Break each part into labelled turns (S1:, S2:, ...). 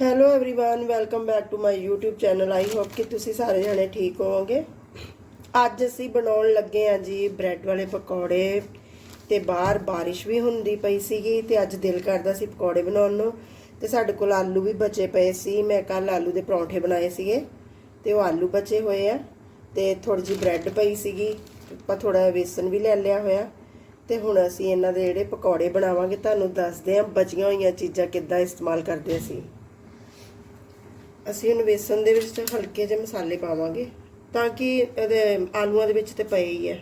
S1: hello everyone welcome back to my YouTube channel I hope ਕਿ ਤੁਸੀਂ ਸਾਰੇ ਜਣੇ ਠੀਕ ਹੋਵੋਗੇ ਅੱਜ ਅਸੀਂ ਬਣਾਉਣ ਲੱਗੇ ਆ ਜੀ ਬ੍ਰੈਡ ਵਾਲੇ ਪਕੌੜੇ ਤੇ ਬਾਹਰ ਬਾਰਿਸ਼ ਵੀ ਹੁੰਦੀ ਪਈ ਸੀਗੀ ਤੇ ਅੱਜ ਦਿਲ ਕਰਦਾ ਸੀ ਪਕੌੜੇ ਬਣਾਉਣ ਨੂੰ ਤੇ ਸਾਡੇ ਕੋਲ ਆਲੂ ਵੀ ਬਚੇ ਪਏ ਸੀ ਮੈਂ ਕੱਲ ਆਲੂ ਦੇ ਪਰੌਂਠੇ ਬਣਾਏ ਸੀਗੇ ਤੇ ਉਹ ਆਲੂ ਬਚੇ ਹੋਏ ਆ ਤੇ ਥੋੜੀ ਜਿਹੀ ਬ੍ਰੈਡ ਪਈ ਸੀਗੀ ਆਪਾਂ ਥੋੜਾ ਵੇਸਨ ਵੀ ਲੈ ਲਿਆ ਹੋਇਆ ਤੇ ਹੁਣ ਅਸੀਂ ਇਹਨਾਂ ਦੇ ਜਿਹੜੇ ਪਕੌੜੇ ਬਣਾਵਾਂਗੇ ਤੁਹਾਨੂੰ ਦੱਸਦੇ ਆ ਬਚੀਆਂ ਹੋਈਆਂ ਚੀਜ਼ਾਂ ਕਿੱਦਾਂ ਇਸਤੇਮਾਲ ਕਰਦੇ ਅਸੀਂ ਅਸੀਂ ਹੁਣ ਵੇਸਣ ਦੇ ਵਿੱਚ ਹਲਕੇ ਜਿਹੇ ਮਸਾਲੇ ਪਾਵਾਂਗੇ, ਤਾਂ ਕਿ ਇਹਦੇ ਆਲੂਆਂ ਦੇ ਵਿੱਚ ਤੇ ਪਏ ਹੀ ਹੈ।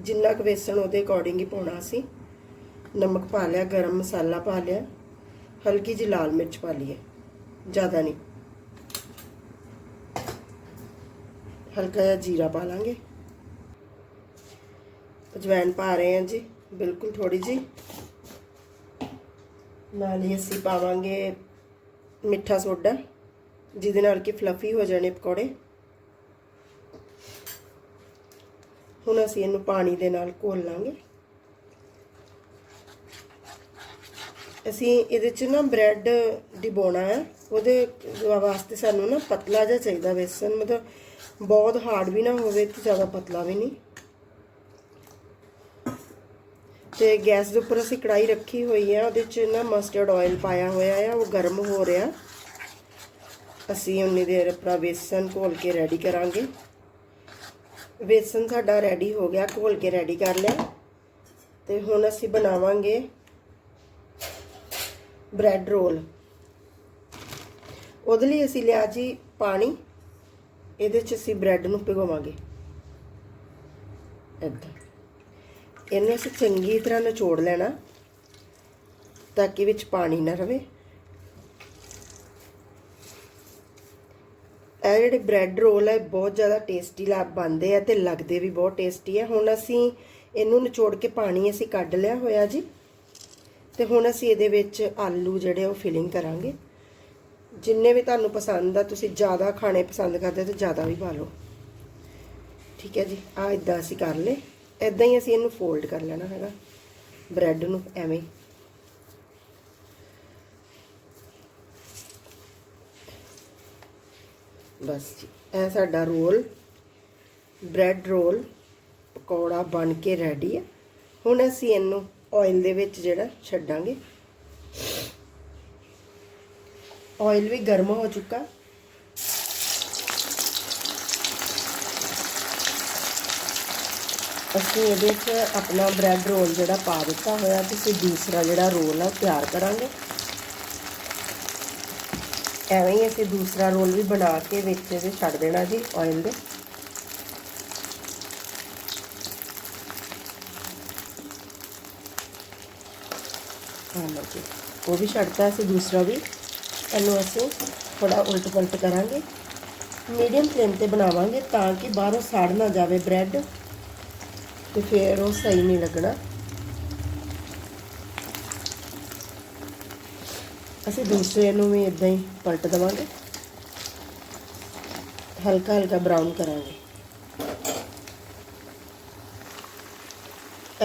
S1: ਜਿੰਨਾ ਕੁ ਵੇਸਣ ਉਹਦੇ ਅਕੋਰਡਿੰਗ ਹੀ ਪਾਉਣਾ ਅਸੀਂ ਨਮਕ ਪਾ ਲਿਆ, ਗਰਮ ਮਸਾਲਾ ਪਾ ਲਿਆ, ਹਲਕੀ ਜਿਹੀ ਲਾਲ ਮਿਰਚ ਪਾ ਲਈ ਹੈ, ਜ਼ਿਆਦਾ ਨਹੀਂ। ਹਲਕਾ ਜਿਹਾ ਜੀਰਾ ਪਾ ਲਾਂਗੇ। ਅਜਵਾਇਣ ਪਾ ਰਹੇ ਹਾਂ ਜੀ, ਬਿਲਕੁਲ ਥੋੜੀ ਜੀ ਨਾਲ ਹੀ ਅਸੀਂ ਪਾਵਾਂਗੇ ਮਿੱਠਾ ਸੋਡਾ। ਜਿਹਦੇ ਨਾਲ ਕਿ ਫਲਫੀ ਹੋ ਜਾਣੇ ਪਕੌੜੇ। ਹੁਣ ਅਸੀਂ ਇਹਨੂੰ ਪਾਣੀ ਦੇ ਨਾਲ ਘੋਲ ਲਾਂਗੇ। ਅਸੀਂ ਇਹਦੇ ਚ ਨਾ ਬ੍ਰੈਡ ਡਿਬੋਣਾ ਹੈ। ਉਹਦੇ ਵਾਸਤੇ ਸਾਨੂੰ ਨਾ ਪਤਲਾ ਜਿਹਾ ਚਾਹੀਦਾ ਬੇਸਨ। ਮਤਲਬ ਬਹੁਤ ਹਾਰਡ ਵੀ ਨਾ ਹੋਵੇ ਤੇ ਜ਼ਿਆਦਾ ਪਤਲਾ ਵੀ ਨਹੀਂ। ਤੇ ਗੈਸ ਦੇ ਉੱਪਰ ਅਸੀਂ ਕੜਾਈ ਰੱਖੀ ਹੋਈ ਹੈ। ਉਹਦੇ ਚ ਨਾ ਮਸਟਰਡ ਆਇਲ ਪਾਇਆ ਹੋਇਆ ਹੈ। ਉਹ ਗਰਮ ਹੋ ਰਿਹਾ। ਅਸੀਂ ਉਨੀ ਦੇਰ ਆਪਣਾ ਬੇਸਨ ਘੋਲ ਕੇ ਰੈਡੀ ਕਰਾਂਗੇ। ਬੇਸਨ ਸਾਡਾ ਰੈਡੀ ਹੋ ਗਿਆ, ਘੋਲ ਕੇ ਰੈਡੀ ਕਰ ਲਿਆ। ਤੇ ਹੁਣ ਅਸੀਂ ਬਣਾਵਾਂਗੇ ਬ੍ਰੈਡ ਰੋਲ ਉਹਦੇ ਲਈ ਅਸੀਂ ਲਿਆ ਜੀ ਪਾਣੀ। ਇਹਦੇ 'ਚ ਅਸੀਂ ਬ੍ਰੈਡ ਨੂੰ ਭਿਗੋਵਾਂਗੇ। ਇੱਦਾਂ ਇਹਨੂੰ ਅਸੀਂ ਚੰਗੀ ਤਰ੍ਹਾਂ ਨਿਚੋੜ ਲੈਣਾ, ਤਾਂ ਕਿ ਵਿੱਚ ਪਾਣੀ ਨਾ ਰਵੇ। ਇਹ ਜਿਹੜੇ ਬ੍ਰੈਡ ਰੋਲ ਹੈ, ਬਹੁਤ ਜ਼ਿਆਦਾ ਟੇਸਟੀ ਲਾ, ਬਣਦੇ ਆ ਤੇ ਲੱਗਦੇ ਵੀ ਬਹੁਤ ਟੇਸਟੀ ਹੈ ਹੁਣ ਅਸੀਂ ਇਹਨੂੰ ਨਿਚੋੜ ਕੇ ਪਾਣੀ ਅਸੀਂ ਕੱਢ ਲਿਆ ਹੋਇਆ ਜੀ। ਤੇ ਹੁਣ ਅਸੀਂ ਇਹਦੇ ਵਿੱਚ ਆਲੂ ਜਿਹੜੇ ਉਹ ਫਿਲਿੰਗ ਕਰਾਂਗੇ। ਜਿੰਨੇ ਵੀ ਤੁਹਾਨੂੰ ਪਸੰਦ ਆ, ਤੁਸੀਂ ਜ਼ਿਆਦਾ ਖਾਣੇ ਪਸੰਦ ਕਰਦੇ ਤਾਂ ਜ਼ਿਆਦਾ ਵੀ ਪਾ ਲਓ। ਠੀਕ ਹੈ ਜੀ ਆ ਇਦਾਂ ਅਸੀਂ ਕਰ ਲੇ ਇਦਾਂ ਹੀ ਅਸੀਂ ਇਹਨੂੰ ਫੋਲਡ ਕਰ ਲੈਣਾ ਹੈਗਾ। ਬ੍ਰੈਡ ਨੂੰ ਐਵੇਂ ਬਸ ਜੀ। ਇਹ ਸਾਡਾ ਰੋਲ, ਬ੍ਰੈਡ ਰੋਲ, ਪਕੌੜਾ ਬਣ ਕੇ ਰੈਡੀ ਹੈ ਹੁਣ ਅਸੀਂ ਇਹਨੂੰ ਆਇਲ ਦੇ ਵਿੱਚ ਜਿਹੜਾ ਛੱਡਾਂਗੇ। ਆਇਲ ਵੀ ਗਰਮ ਹੋ ਚੁੱਕਾ। ਅਸੀਂ ਇਹਦੇ 'ਚ ਆਪਣਾ ਬ੍ਰੈਡ ਰੋਲ ਜਿਹੜਾ ਪਾ ਦਿੱਤਾ ਹੋਇਆ, ਤੁਸੀਂ ਦੂਸਰਾ ਜਿਹੜਾ ਰੋਲ ਆ ਤਿਆਰ ਕਰਾਂਗੇ। ਐਵੇਂ ਹੀ ਅਸੀਂ ਦੂਸਰਾ ਰੋਲ ਵੀ ਬਣਾ ਕੇ ਵਿੱਚ ਇਹਦੇ ਛੱਡ ਦੇਣਾ ਜੀ ਆਇਲ ਦੇ। ਲਓ ਜੀ, ਉਹ ਵੀ ਛੱਡਤਾ ਅਸੀਂ ਦੂਸਰਾ ਵੀ। ਇਹਨੂੰ ਅਸੀਂ ਥੋੜਾ ਉਲਟ ਪਲਟ ਕਰਾਂਗੇ। ਮੀਡੀਅਮ ਫਲੇਮ ਤੇ ਬਣਾਵਾਂਗੇ ਤਾਂ ਕਿ ਬਾਹਰੋਂ ਸੜ ਨਾ ਜਾਵੇ ਬ੍ਰੈਡ ਤੇ ਫਿਰ ਉਹ ਸਹੀ ਨਹੀਂ ਲੱਗਣਾ। ਅਸੀਂ ਦੂਸਰੇ ਨੂੰ ਵੀ ਇਦਾਂ ਹੀ ਪਲਟ ਦਵਾਂਗੇ। ਹਲਕਾ ਹਲਕਾ ਬਰਾਊਨ ਕਰਾਂਗੇ।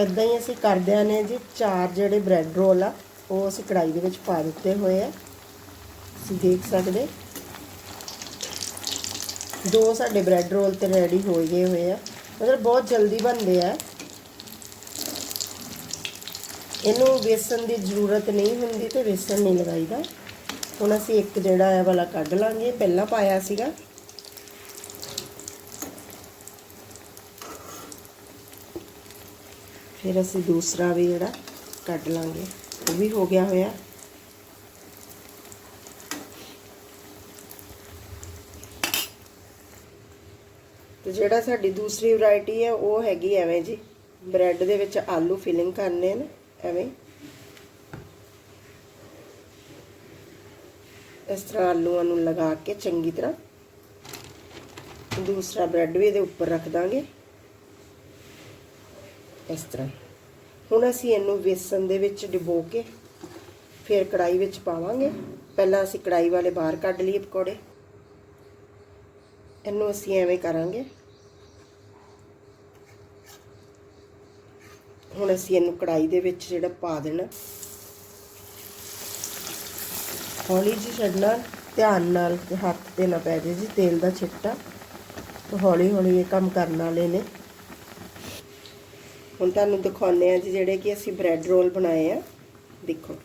S1: ਇਦਾਂ ਹੀ ਅਸੀਂ ਕਰਦਿਆਂ ਨੇ ਜੀ ਚਾਰ ਜਿਹੜੇ ਬ੍ਰੈਡ ਰੋਲ ਆ, ਉਹ ਅਸੀਂ ਕੜਾਈ ਦੇ ਵਿੱਚ ਪਾ ਦਿੱਤੇ ਹੋਏ ਆ। ਤੁਸੀਂ ਦੇਖ ਸਕਦੇ। ਦੋ ਸਾਡੇ ਬ੍ਰੈਡ ਰੋਲ ਤੇ ਰੈਡੀ ਹੋ ਗਏ ਹੋਏ ਆ। ਮਤਲਬ ਬਹੁਤ ਜਲਦੀ ਬਣਦੇ ਆ। ਇਹਨੂੰ ਵੇਸਣ ਦੀ ਜ਼ਰੂਰਤ ਨਹੀਂ ਹੁੰਦੀ ਤੇ ਵੇਸਣ ਨਹੀਂ ਲਗਾਈਦਾ। ਹੁਣ ਅਸੀਂ ਇੱਕ ਜਿਹੜਾ ਹੈ ਵਾਲਾ ਕੱਢ ਲਾਂਗੇ ਪਹਿਲਾਂ ਪਾਇਆ ਸੀਗਾ। ਫਿਰ ਅਸੀਂ ਦੂਸਰਾ ਵੀ ਜਿਹੜਾ ਕੱਢ ਲਾਂਗੇ, ਉਹ ਵੀ ਹੋ ਗਿਆ ਹੋਇਆ। ਤੇ ਜਿਹੜਾ ਸਾਡੀ ਦੂਸਰੀ ਵੈਰਾਈਟੀ ਹੈ, ਉਹ ਹੈਗੀ ਐਵੇਂ ਜੀ। ਬ੍ਰੈਡ ਦੇ ਵਿੱਚ ਆਲੂ ਫਿਲਿੰਗ ਕਰਨੇ ਨੇ। ਐਵੇਂ ਇਸ ਤਰ੍ਹਾਂ ਆਲੂਆਂ ਨੂੰ ਲਗਾ ਕੇ ਚੰਗੀ ਤਰ੍ਹਾਂ ਦੂਸਰਾ ਬ੍ਰੈਡ ਵੀ ਇਹਦੇ ਉੱਪਰ ਰੱਖ ਦਾਂਗੇ। ਇਸ ਤਰ੍ਹਾਂ। ਹੁਣ ਅਸੀਂ ਇਹਨੂੰ ਬੇਸਨ ਦੇ ਵਿੱਚ ਡਿਬੋ ਕੇ ਫਿਰ ਕੜਾਈ ਵਿੱਚ ਪਾਵਾਂਗੇ। ਪਹਿਲਾਂ ਅਸੀਂ ਕੜਾਈ ਵਾਲੇ ਬਾਹਰ ਕੱਢ ਲਈਏ ਪਕੌੜੇ। ਇਹਨੂੰ ਅਸੀਂ ਐਵੇਂ ਕਰਾਂਗੇ। ਹੁਣ ਅਸੀਂ ਇਹਨੂੰ ਕੜਾਈ ਦੇ ਵਿੱਚ ਜਿਹੜਾ ਪਾ ਦੇਣਾ। ਹੌਲੀ ਜੀ ਛੱਡਣਾ, ਧਿਆਨ ਨਾਲ ਹੱਥ ਤੇ ਨਾ ਪੈ ਜੇ ਜੀ, ਤੇਲ ਦਾ ਛਿੱਟਾ। ਤੇ ਹੌਲੀ ਹੌਲੀ ਇਹ ਕੰਮ ਕਰਨ ਵਾਲੇ ਨੇ। ਹੁਣ ਤੁਹਾਨੂੰ ਦਿਖਾਉਂਦੇ ਆ ਜੀ ਜਿਹੜੇ ਕਿ ਅਸੀਂ ਬ੍ਰੈਡ ਰੋਲ ਬਣਾਏ ਆ। ਦੇਖੋ।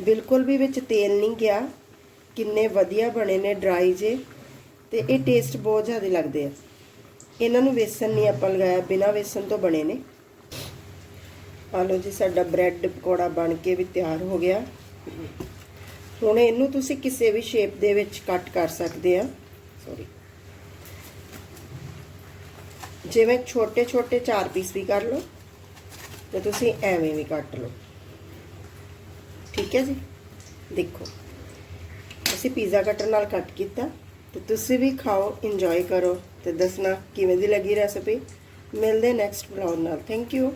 S1: ਬਿਲਕੁਲ ਵੀ ਵਿੱਚ ਤੇਲ ਨਹੀਂ ਗਿਆ। ਕਿੰਨੇ ਵਧੀਆ ਬਣੇ ਨੇ ਡਰਾਈ ਜੇ। ਤੇ ਇਹ ਟੇਸਟ ਬਹੁਤ ਜ਼ਿਆਦਾ ਲੱਗਦੇ ਆ। ਇਹਨਾਂ ਨੂੰ ਵੇਸਣ ਨਹੀਂ ਆਪਾਂ ਲਗਾਇਆ, ਬਿਨਾਂ ਵੇਸਣ ਤੋਂ ਬਣੇ ਨੇ। ਆ ਲਓ ਜੀ, ਸਾਡਾ ਬ੍ਰੈਡ ਪਕੌੜਾ ਬਣ ਕੇ ਵੀ ਤਿਆਰ ਹੋ ਗਿਆ। ਹੁਣ ਇਹਨੂੰ ਤੁਸੀਂ ਕਿਸੇ ਵੀ ਸ਼ੇਪ ਦੇ ਵਿੱਚ ਕੱਟ ਕਰ ਸਕਦੇ ਆ। ਸੌਰੀ ਜਿਵੇਂ ਛੋਟੇ ਛੋਟੇ ਚਾਰ ਪੀਸ ਵੀ ਕਰ ਲਓ ਤੇ ਤੁਸੀਂ ਐਵੇਂ ਵੀ ਕੱਟ ਲਓ। ਠੀਕ ਹੈ ਜੀ? ਦੇਖੋ, ਅਸੀਂ ਪੀਜ਼ਾ ਕਟਰ ਨਾਲ ਕੱਟ ਕੀਤਾ। ਤੇ ਤੁਸੀਂ ਵੀ ਖਾਓ ਇੰਜੋਏ ਕਰੋ ਤੇ ਦੱਸਣਾ ਕਿਵੇਂ ਦੀ ਲੱਗੀ ਰੈਸਪੀ ਮਿਲਦੇ ਨੈਕਸਟ ਵਲੌਗ ਨਾਲ। Thank you